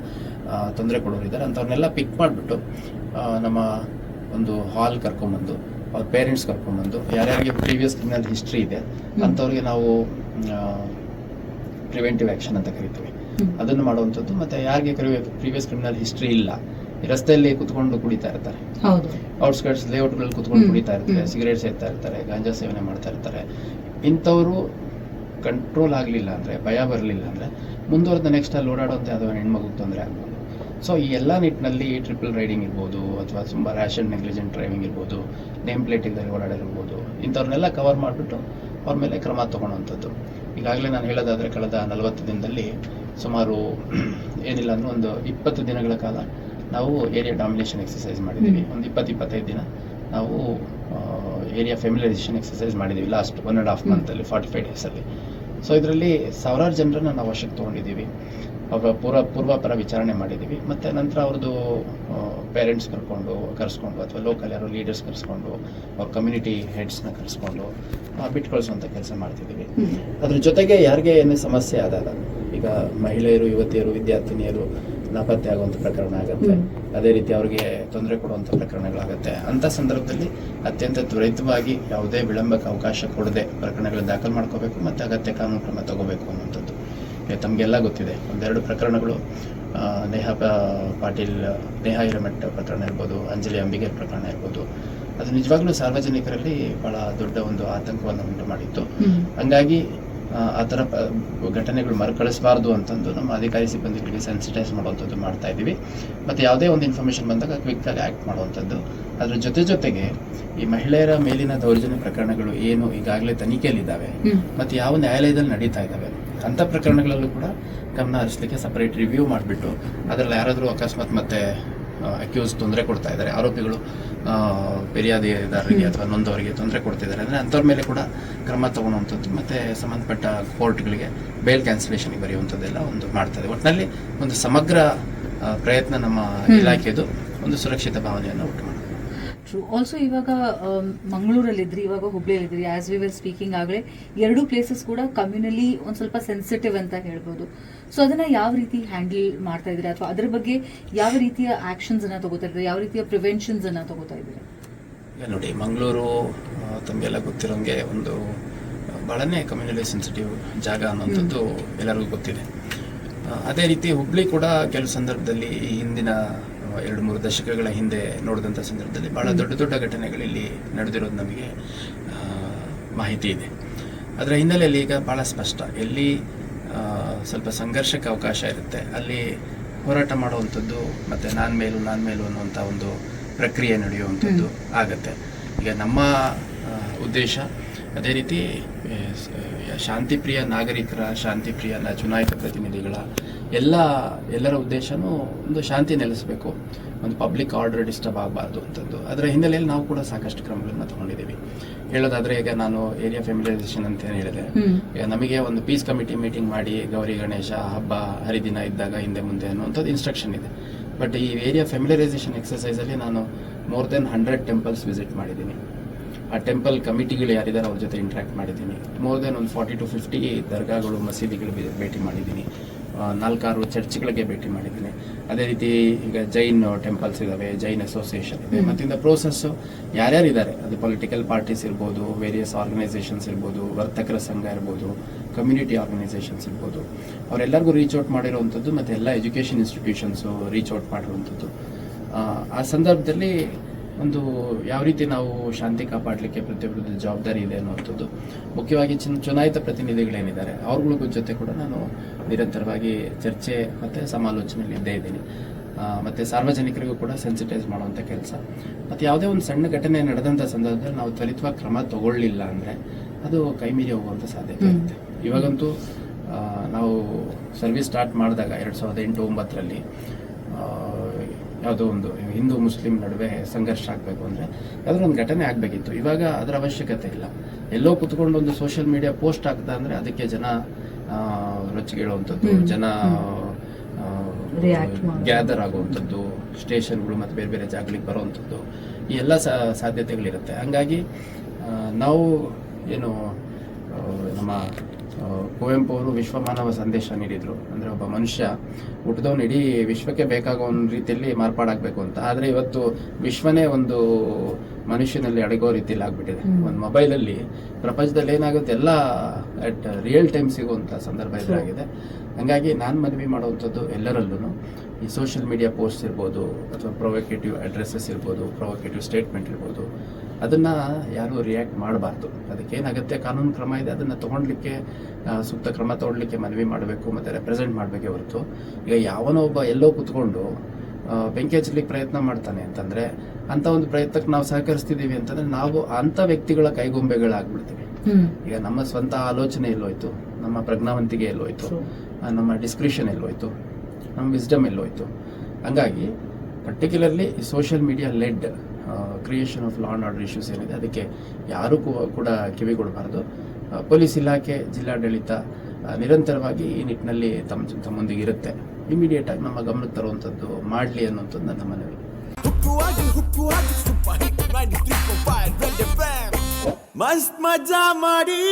ತೊಂದರೆ ಕೊಡೋರು ಇದ್ದಾರೆ ಅಂಥವ್ರನ್ನೆಲ್ಲ ಪಿಕ್ ಮಾಡ್ಬಿಟ್ಟು ನಮ್ಮ ಒಂದು ಹಾಲ್ ಕರ್ಕೊಂಬಂದು ಅವ್ರ ಪೇರೆಂಟ್ಸ್ ಕರ್ಕೊಂಡ್ಬಂದು ಯಾರ್ಯಾರಿಗೆ ಪ್ರೀವಿಯಸ್ ಕ್ರಿಮಿನಲ್ ಹಿಸ್ಟ್ರಿ ಇದೆ ಅಂಥವ್ರಿಗೆ ನಾವು ಪ್ರಿವೆಂಟಿವ್ ಆ್ಯಕ್ಷನ್ ಅಂತ ಕರಿತೀವಿ. ಅದನ್ನು ಮಾಡುವಂಥದ್ದು ಮತ್ತು ಯಾರಿಗೆ ಪ್ರೀವಿಯಸ್ ಕ್ರಿಮಿನಲ್ ಹಿಸ್ಟ್ರಿ ಇಲ್ಲ. ರಸ್ತೆಯಲ್ಲಿ ಕುತ್ಕೊಂಡು ಕುಡಿತಾ ಇರ್ತಾರೆ. ಔಟ್ಸ್ಕರ್ಟ್ಸ್ ಲೇಔಟ್ಗಳಲ್ಲಿ ಕುತ್ಕೊಂಡು. ಕುಡಿತಾ ಇರ್ತಾರೆ ಸಿಗರೇಟ್ ಸೇರ್ತಾ ಇರ್ತಾರೆ ಗಾಂಜಾ ಸೇವನೆ ಮಾಡ್ತಾ ಇರ್ತಾರೆ. ಇಂಥವರು ಕಂಟ್ರೋಲ್ ಆಗಲಿಲ್ಲ ಅಂದರೆ ಭಯ ಬರಲಿಲ್ಲ ಅಂದರೆ ಮುಂದುವರೆದ ನೆಕ್ಸ್ಟ್ ಅಲ್ಲಿ ಓಡಾಡುವಂಥ ಯಾವುದೋ ಹೆಣ್ಮಗುಗೆ ತೊಂದರೆ ಆಗ್ಬೋದು. ಸೊ ಈ ಎಲ್ಲ ನಿಟ್ಟಿನಲ್ಲಿ ಟ್ರಿಪಲ್ ರೈಡಿಂಗ್ ಇರ್ಬೋದು ಅಥವಾ ತುಂಬ ಆ್ಯಂಡ್ ನೆಗ್ಲಿಜೆಂಟ್ ಡ್ರೈವಿಂಗ್ ಇರ್ಬೋದು ನೇಮ್ ಪ್ಲೇಟ್ ಇಲ್ಲದೆ ಓಡಾಡಿರ್ಬೋದು ಇಂಥವ್ರನ್ನೆಲ್ಲ ಕವರ್ ಮಾಡಿಬಿಟ್ಟು ಅವ್ರ ಮೇಲೆ ಕ್ರಮ ತಗೊಳ್ಳೋವಂಥದ್ದು. ಈಗಾಗಲೇ ನಾನು ಹೇಳೋದಾದರೆ ಕಳೆದ ನಲವತ್ತು ದಿನದಲ್ಲಿ ಸುಮಾರು ಏನಿಲ್ಲ ಅಂದ್ರೆ ಒಂದು ಇಪ್ಪತ್ತು ದಿನಗಳ ಕಾಲ ನಾವು ಏರಿಯಾ ಡಾಮಿನೇಷನ್ ಎಕ್ಸಸೈಸ್ ಮಾಡಿದ್ದೀವಿ. ಒಂದು ಇಪ್ಪತ್ತು ಇಪ್ಪತ್ತೈದು ದಿನ ನಾವು ಏರಿಯಾ ಫೆಮಿಲೈಸೇಷನ್ ಎಕ್ಸಸೈಸ್ ಮಾಡಿದ್ದೀವಿ. Last one and half. ಮಂತಲ್ಲಿ forty five ಡೇಸಲ್ಲಿ ಸೊ ಇದರಲ್ಲಿ ಸಾವಿರಾರು ಜನರನ್ನು ನಾವು ವಶಕ್ಕೆ ತೊಗೊಂಡಿದ್ದೀವಿ. ಅವರ ಪೂರ್ವ ಪೂರ್ವಾಪರ ವಿಚಾರಣೆ ಮಾಡಿದ್ದೀವಿ. ಮತ್ತು ನಂತರ ಅವ್ರದ್ದು ಪೇರೆಂಟ್ಸ್ ಕರ್ಕೊಂಡು ಕರೆಸ್ಕೊಂಡು ಅಥವಾ ಲೋಕಲ್ ಯಾರೋ ಲೀಡರ್ಸ್ ಕರೆಸ್ಕೊಂಡು ಅವ್ರ ಕಮ್ಯುನಿಟಿ ಹೆಡ್ಸ್ನ ಕರೆಸ್ಕೊಂಡು ಬಿಟ್ಕೊಳಿಸುವಂಥ ಕಳಿಸುವಂಥ ಕೆಲಸ ಮಾಡ್ತಿದ್ದೀವಿ. ಅದ್ರ ಜೊತೆಗೆ ಯಾರಿಗೆ ಏನೇ ಸಮಸ್ಯೆ ಆದಾಗ ಈಗ ಮಹಿಳೆಯರು ಯುವತಿಯರು ವಿದ್ಯಾರ್ಥಿನಿಯರು ನಾಪತ್ತೆ ಆಗುವಂಥ ಪ್ರಕರಣ ಆಗುತ್ತೆ. ಅದೇ ರೀತಿ ಅವರಿಗೆ ತೊಂದರೆ ಕೊಡುವಂಥ ಪ್ರಕರಣಗಳಾಗುತ್ತೆ. ಅಂಥ ಸಂದರ್ಭದಲ್ಲಿ ಅತ್ಯಂತ ತ್ವರಿತವಾಗಿ ಯಾವುದೇ ವಿಳಂಬಕ್ಕೆ ಅವಕಾಶ ಕೊಡದೆ ಪ್ರಕರಣಗಳನ್ನ ದಾಖಲು ಮಾಡ್ಕೋಬೇಕು ಮತ್ತು ಅಗತ್ಯ ಕಾನೂನು ಕ್ರಮ ತಗೋಬೇಕು ಅನ್ನುವಂಥದ್ದು. ತಮಗೆಲ್ಲ ಗೊತ್ತಿದೆ. ಒಂದೆರಡು ಪ್ರಕರಣಗಳು ನೇಹ ಪಾಟೀಲ್ ನೇಹಾ ಹಿರಮಠ ಪ್ರಕರಣ ಇರ್ಬೋದು ಅಂಜಲಿ ಅಂಬಿಗೆ ಪ್ರಕರಣ ಇರ್ಬೋದು. ಅದು ನಿಜವಾಗ್ಲೂ ಸಾರ್ವಜನಿಕರಲ್ಲಿ ಬಹಳ ದೊಡ್ಡ ಒಂದು ಆತಂಕವನ್ನು ಉಂಟು ಮಾಡಿತ್ತು. ಹಂಗಾಗಿ ಆ, ಥರ ಘಟನೆಗಳು ಮರುಕಳಿಸಬಾರ್ದು ಅಂತಂದು ನಮ್ಮ ಅಧಿಕಾರಿ ಸಿಬ್ಬಂದಿಗಳಿಗೆ ಸೆನ್ಸಿಟೈಸ್ ಮಾಡುವಂಥದ್ದು ಮಾಡ್ತಾ ಇದ್ದೀವಿ. ಮತ್ತು ಯಾವುದೇ ಒಂದು ಇನ್ಫಾರ್ಮೇಷನ್ ಬಂದಾಗ ಕ್ವಿಕ್ಕಾಗಿ ಆ್ಯಕ್ಟ್ ಮಾಡುವಂಥದ್ದು. ಅದ್ರ ಜೊತೆ ಜೊತೆಗೆ ಈ ಮಹಿಳೆಯರ ಮೇಲಿನ ದೌರ್ಜನ್ಯ ಪ್ರಕರಣಗಳು ಏನು ಈಗಾಗಲೇ ತನಿಖೆಯಲ್ಲಿದ್ದಾವೆ. ಮತ್ತೆ ಮತ್ತು ಯಾವ ನ್ಯಾಯಾಲಯದಲ್ಲಿ ನಡೀತಾ ಇದ್ದಾವೆ. ಅಂಥ ಪ್ರಕರಣಗಳಲ್ಲೂ ಕೂಡ ಗಮನ ಹರಿಸಲಿಕ್ಕೆ ಸಪರೇಟ್ ರಿವ್ಯೂ ಮಾಡಿಬಿಟ್ಟು ಅದರಲ್ಲಿ ಯಾರಾದರೂ ಅಕಸ್ಮಾತ್ ಮತ್ತೆ ಅಕ್ಯೂಸ್ ತೊಂದರೆ ಕೊಡ್ತಾ ಇದ್ದಾರೆ. ಆರೋಪಿಗಳು ಫಿರ್ಯಾದಿದಾರರಿಗೆ. ಅಥವಾ ನೊಂದವರಿಗೆ ತೊಂದರೆ ಕೊಡ್ತಿದ್ದಾರೆ ಅಂದರೆ ಅಂಥವ್ರ ಮೇಲೆ ಕೂಡ ಕ್ರಮ ತಗೊಳ್ಳುವಂಥದ್ದು ಮತ್ತು ಸಂಬಂಧಪಟ್ಟ ಕೋರ್ಟ್ಗಳಿಗೆ ಬೇಲ್ ಕ್ಯಾನ್ಸಲೇಷನ್ಗೆ ಬರೆಯುವಂಥದ್ದೆಲ್ಲ ಒಂದು ಮಾಡ್ತದೆ ಒಟ್ಟಿನಲ್ಲಿ ಒಂದು ಸಮಗ್ರ ಪ್ರಯತ್ನ ನಮ್ಮ ಇಲಾಖೆಯದು ಇಲಾಖೆದು ಒಂದು ಸುರಕ್ಷಿತ ಭಾವನೆಯನ್ನು ಉಂಟು ಟ್ರೂ ಆಲ್ಸೋ ಇವಾಗ ಆಮ್, ಮಂಗಳೂರಲ್ಲಿದ್ರಿ ಇವಾಗ ಹುಬ್ಳಿಯಲ್ಲಿದ್ರಿ ಆಸ್ ವಿ ವೆಲ್ ಸ್ಪೀಕಿಂಗ್ ಆಗಲೇ ಎರಡು ಪ್ಲೇಸಸ್ ಕೂಡ ಕಮ್ಯುನಲಿ ಒಂದು ಸ್ವಲ್ಪ ಸೆನ್ಸಿಟಿವ್ ಅಂತ ಹೇಳ್ಬೋದು. ಸೊ ಅದನ್ನ ಯಾವ ರೀತಿ ಹ್ಯಾಂಡಲ್ ಮಾಡ್ತಾ ಇದ್ದೀರಾ? ಅಥವಾ ಅದರ ಬಗ್ಗೆ ಯಾವ ರೀತಿಯ ಆಕ್ಷನ್ಸ್ ಅನ್ನು ತಗೋತಾ ಇದ್ದೀರಾ? ಯಾವ ರೀತಿಯ ಪ್ರಿವೆನ್ಷನ್ಸ್ ಅನ್ನ ತಗೋತಾ ಇದ್ದೀರಾ? ನೋಡಿ ಮಂಗಳೂರು ತಮಗೆಲ್ಲ ಗೊತ್ತಿರೋಂಗೆ ಒಂದು ಭಾಳನೇ ಕಮ್ಯುನಲಿ ಸೆನ್ಸಿಟಿವ್ ಜಾಗ ಅನ್ನೋಂಥದ್ದು ಎಲ್ಲರಿಗೂ ಗೊತ್ತಿದೆ. ಅದೇ ರೀತಿ ಹುಬ್ಳಿ ಕೂಡ ಕೆಲವು ಸಂದರ್ಭದಲ್ಲಿ ಈ ಹಿಂದಿನ ಎರಡು ಮೂರು ದಶಕಗಳ ಹಿಂದೆ ನೋಡಿದಂಥ ಸಂದರ್ಭದಲ್ಲಿ ಭಾಳ ದೊಡ್ಡ ದೊಡ್ಡ ಘಟನೆಗಳಲ್ಲಿ ನಡೆದಿರೋದು ನಮಗೆ ಮಾಹಿತಿ ಇದೆ. ಅದರ ಹಿನ್ನೆಲೆಯಲ್ಲಿ ಈಗ ಭಾಳ ಸ್ಪಷ್ಟ. ಎಲ್ಲಿ ಸ್ವಲ್ಪ ಸಂಘರ್ಷಕ್ಕೆ ಅವಕಾಶ ಇರುತ್ತೆ ಅಲ್ಲಿ ಹೋರಾಟ ಮಾಡುವಂಥದ್ದು ಮತ್ತು ನಾನು ಮೇಲು ನಾನು ಮೇಲು ಅನ್ನುವಂಥ ಒಂದು ಪ್ರಕ್ರಿಯೆ ನಡೆಯುವಂಥದ್ದು ಆಗುತ್ತೆ. ಈಗ ನಮ್ಮ ಉದ್ದೇಶ ಅದೇ ರೀತಿ ಶಾಂತಿಪ್ರಿಯ ನಾಗರಿಕರ ಶಾಂತಿಪ್ರಿಯ ಚುನಾಯಿತ ಪ್ರತಿನಿಧಿಗಳ ಎಲ್ಲ ಎಲ್ಲರ ಉದ್ದೇಶನೂ ಒಂದು ಶಾಂತಿ ನೆಲೆಸಬೇಕು. ಒಂದು ಪಬ್ಲಿಕ್ ಆರ್ಡರ್ ಡಿಸ್ಟರ್ಬ್ ಆಗಬಾರ್ದು ಅಂತದ್ದು. ಅದರ ಹಿನ್ನೆಲೆಯಲ್ಲಿ ನಾವು ಕೂಡ ಸಾಕಷ್ಟು ಕ್ರಮಗಳನ್ನು ತಗೊಂಡಿದ್ದೀವಿ. ಹೇಳೋದಾದ್ರೆ ಈಗ ನಾನು ಏರಿಯಾ ಫೆಮಿಲೈಸೇಷನ್ ಅಂತ ಹೇಳಿದೆ. ಈಗ ನಮಗೆ ಒಂದು ಪೀಸ್ ಕಮಿಟಿ ಮೀಟಿಂಗ್ ಮಾಡಿ ಗೌರಿ ಗಣೇಶ ಹಬ್ಬ ಹರಿದಿನ ಇದ್ದಾಗ ಹಿಂದೆ ಮುಂದೆ ಅನ್ನುವಂಥದ್ದು ಇನ್ಸ್ಟ್ರಕ್ಷನ್ ಇದೆ. ಬಟ್ ಈ ಏರಿಯಾ ಫೆಮಿಲರೈಸೇಷನ್ ಎಕ್ಸಸೈಸಲ್ಲಿ ನಾನು more than hundred temples visit ಮಾಡಿದ್ದೀನಿ. ಆ ಟೆಂಪಲ್ ಕಮಿಟಿಗಳು ಯಾರಿದ್ದಾರೆ ಅವ್ರ ಜೊತೆ ಇಂಟ್ರಾಕ್ಟ್ ಮಾಡಿದ್ದೀನಿ. ಮೋರ್ ದೆನ್ ಒಂದು ಫಾರ್ಟಿ ಟು ಫಿಫ್ಟಿ ದರ್ಗಾಗಳು ಮಸೀದಿಗಳು ಭೇಟಿ ಮಾಡಿದ್ದೀನಿ. ನಾಲ್ಕಾರು ಚರ್ಚ್ಗಳಿಗೆ ಭೇಟಿ ಮಾಡಿದ್ದೀನಿ. ಅದೇ ರೀತಿ ಈಗ ಜೈನ್ ಟೆಂಪಲ್ಸ್ ಇದ್ದಾವೆ ಜೈನ್ ಅಸೋಸಿಯೇಷನ್ ಇದೆ. ಮತ್ತಿಂದ ಪ್ರೋಸೆಸ್ ಯಾರ್ಯಾರು ಇದ್ದಾರೆ ಅದು ಪೊಲಿಟಿಕಲ್ ಪಾರ್ಟೀಸ್ ಇರ್ಬೋದು ವೇರಿಯಸ್ ಆರ್ಗನೈಸೇಷನ್ಸ್ ಇರ್ಬೋದು ವರ್ತಕರ ಸಂಘ ಇರ್ಬೋದು ಕಮ್ಯುನಿಟಿ ಆರ್ಗನೈಸೇಷನ್ಸ್ ಇರ್ಬೋದು. ಅವರೆಲ್ಲರಿಗೂ ರೀಚ್ ಔಟ್ ಮಾಡಿರುವಂಥದ್ದು ಮತ್ತು ಎಲ್ಲ ಎಜುಕೇಷನ್ ಇನ್ಸ್ಟಿಟ್ಯೂಷನ್ಸು ರೀಚ್ ಔಟ್ ಮಾಡಿರುವಂಥದ್ದು. ಆ ಸಂದರ್ಭದಲ್ಲಿ ಒಂದು ಯಾವ ರೀತಿ ನಾವು ಶಾಂತಿ ಕಾಪಾಡಲಿಕ್ಕೆ ಪ್ರತಿಯೊಬ್ಬರದ್ದು ಜವಾಬ್ದಾರಿ ಇದೆ ಅನ್ನುವಂಥದ್ದು. ಮುಖ್ಯವಾಗಿ ಚುನ್- ಚುನಾಯಿತ ಪ್ರತಿನಿಧಿಗಳೇನಿದ್ದಾರೆ ಅವ್ರಗಳಿಗೂ ಜೊತೆ ಕೂಡ ನಾನು ನಿರಂತರವಾಗಿ ಚರ್ಚೆ ಮತ್ತು ಸಮಾಲೋಚನೆಯಲ್ಲಿ ಇದ್ದೇ ಇದ್ದೀನಿ. ಮತ್ತು ಸಾರ್ವಜನಿಕರಿಗೂ ಕೂಡ ಸೆನ್ಸಿಟೈಸ್ ಮಾಡುವಂಥ ಕೆಲಸ. ಮತ್ತು ಯಾವುದೇ ಒಂದು ಸಣ್ಣ ಘಟನೆ ನಡೆದಂಥ ಸಂದರ್ಭದಲ್ಲಿ ನಾವು ತ್ವರಿತವಾಗಿ ಕ್ರಮ ತಗೊಳ್ಳಿಲ್ಲ ಅಂದರೆ ಅದು ಕೈಮೀರಿ ಹೋಗುವಂಥ ಸಾಧ್ಯತೆ ಇರುತ್ತೆ. ಇವಾಗಂತೂ ನಾವು ಸರ್ವಿಸ್ ಸ್ಟಾರ್ಟ್ ಮಾಡಿದಾಗ ಎರಡು ಸಾವಿರದ ಎಂಟು ಒಂಬತ್ತರಲ್ಲಿ ಯಾವುದೋ ಒಂದು ಹಿಂದೂ ಮುಸ್ಲಿಂ ನಡುವೆ ಸಂಘರ್ಷ ಆಗಬೇಕು ಅಂದರೆ ಯಾವುದೋ ಒಂದು ಘಟನೆ ಆಗಬೇಕಿತ್ತು ಇವಾಗ ಅದರ ಅವಶ್ಯಕತೆ ಇಲ್ಲ ಎಲ್ಲೋ ಕುತ್ಕೊಂಡು ಒಂದು ಸೋಷಿಯಲ್ ಮೀಡಿಯಾ ಪೋಸ್ಟ್ ಆಗ್ತಾ ಅಂದರೆ ಅದಕ್ಕೆ ಜನ ರೊಚ್ಚಿಗೇಳುವಂಥದ್ದು. ಜನ. ಗ್ಯಾದರ್ ಆಗುವಂಥದ್ದು ಸ್ಟೇಷನ್ಗಳು ಮತ್ತು ಬೇರೆ ಬೇರೆ ಜಾಗಗಳಿಗೆ ಬರುವಂಥದ್ದು ಈ ಎಲ್ಲ ಸಾಧ್ಯತೆಗಳಿರುತ್ತೆ ಹಂಗಾಗಿ ನಾವು ಏನು ನಮ್ಮ ಕುವೆಂಪು ಅವರು ವಿಶ್ವ ಮಾನವ ಸಂದೇಶ ನೀಡಿದರು. ಅಂದರೆ ಒಬ್ಬ ಮನುಷ್ಯ ಹುಟ್ಟಿದವನು ಇಡೀ ವಿಶ್ವಕ್ಕೆ ಬೇಕಾಗೋ ಒಂದು ರೀತಿಯಲ್ಲಿ ಮಾರ್ಪಾಡಾಗಬೇಕು ಅಂತ. ಆದರೆ ಇವತ್ತು ವಿಶ್ವನೇ ಒಂದು ಮನುಷ್ಯನಲ್ಲಿ ಅಡಗೋ ರೀತಿಯಲ್ಲಿ ಆಗ್ಬಿಟ್ಟಿದೆ. ಒಂದು ಮೊಬೈಲಲ್ಲಿ ಪ್ರಪಂಚದಲ್ಲಿ ಏನಾಗುತ್ತೆ ಎಲ್ಲ ಅಟ್ ರಿಯಲ್ ಟೈಮ್ ಸಿಗುವಂಥ ಸಂದರ್ಭ ಇದಾಗಿದೆ ಹಂಗಾಗಿ ನಾನು ಮದುವೆ ಮಾಡುವಂಥದ್ದು ಎಲ್ಲರಲ್ಲೂ ಈ ಸೋಷಿಯಲ್ ಮೀಡಿಯಾ ಪೋಸ್ಟ್ ಇರ್ಬೋದು ಅಥವಾ ಪ್ರೊವೊಕೇಟಿವ್ ಅಡ್ರೆಸ್ಸಸ್ ಇರ್ಬೋದು ಪ್ರೊವೊಕೇಟಿವ್ ಸ್ಟೇಟ್ಮೆಂಟ್ ಇರ್ಬೋದು ಅದನ್ನು ಯಾರೂ ರಿಯಾಕ್ಟ್ ಮಾಡಬಾರ್ದು. ಅದಕ್ಕೇನಾಗುತ್ತೆ? ಕಾನೂನು ಕ್ರಮ ಇದೆ. ಅದನ್ನು ತೊಗೊಳ್ಲಿಕ್ಕೆ ಸೂಕ್ತ ಕ್ರಮ ತೊಗೊಳ್ಲಿಕ್ಕೆ ಮನವಿ ಮಾಡಬೇಕು ಮತ್ತು ರೆಪ್ರೆಸೆಂಟ್ ಮಾಡಬೇಕೇ ಹೊರತು. ಈಗ ಯಾವನೋ ಒಬ್ಬ ಎಲ್ಲೋ ಕುತ್ಕೊಂಡು ಬೆಂಕಿ ಹಚ್ಚಲಿಕ್ಕೆ ಪ್ರಯತ್ನ ಮಾಡ್ತಾನೆ ಅಂತಂದರೆ ಅಂಥ ಒಂದು ಪ್ರಯತ್ನಕ್ಕೆ ನಾವು ಸಹಕರಿಸ್ತಿದ್ದೀವಿ ಅಂತಂದರೆ ನಾವು ಅಂಥ ವ್ಯಕ್ತಿಗಳ ಕೈಗೊಂಬೆಗಳಾಗ್ಬಿಡ್ತೀವಿ. ಈಗ ನಮ್ಮ ಸ್ವಂತ ಆಲೋಚನೆ ಎಲ್ಲೋಯ್ತು ನಮ್ಮ ಪ್ರಜ್ಞಾವಂತಿಕೆ ಎಲ್ಲೋಯ್ತು ನಮ್ಮ ಡಿಸ್ಕ್ರಿಷನ್ ಎಲ್ಲೋಯ್ತು. ನಮ್ಮ ವಿಸ್ಡಮ್ ಎಲ್ಲೋಯ್ತು ಹಂಗಾಗಿ particularly social media led creation of law and order issues ಏನಿದೆ, ಅದಕ್ಕೆ ಯಾರೂ ಕೂಡ ಕಿವಿ ಕೊಡಬಾರ್ದು. ಪೊಲೀಸ್ ಇಲಾಖೆ, ಜಿಲ್ಲಾಡಳಿತ ನಿರಂತರವಾಗಿ ಈ ನಿಟ್ಟಿನಲ್ಲಿ ತಮ್ಮ ತಮ್ಮೊಂದಿಗೆ ಇರುತ್ತೆ. ಇಮಿಡಿಯೇಟ್ ಆಗಿ ನಮ್ಮ ಗಮನಕ್ಕೆ ತರುವಂಥದ್ದು ಮಾಡಲಿ ಅನ್ನುವಂಥದ್ದು ನನ್ನ ಮನವಿ. ಹುಕ್ಕುವಾಗಿ ಹುಕ್ಕುವಾಗಿ ಸೂಪರ್ ಹಿಟ್ 93.5 ರೆಡ್ ಎಫ್ಎಂ ಮಸ್ತ್ ಮಜಾ ಮಾಡಿ.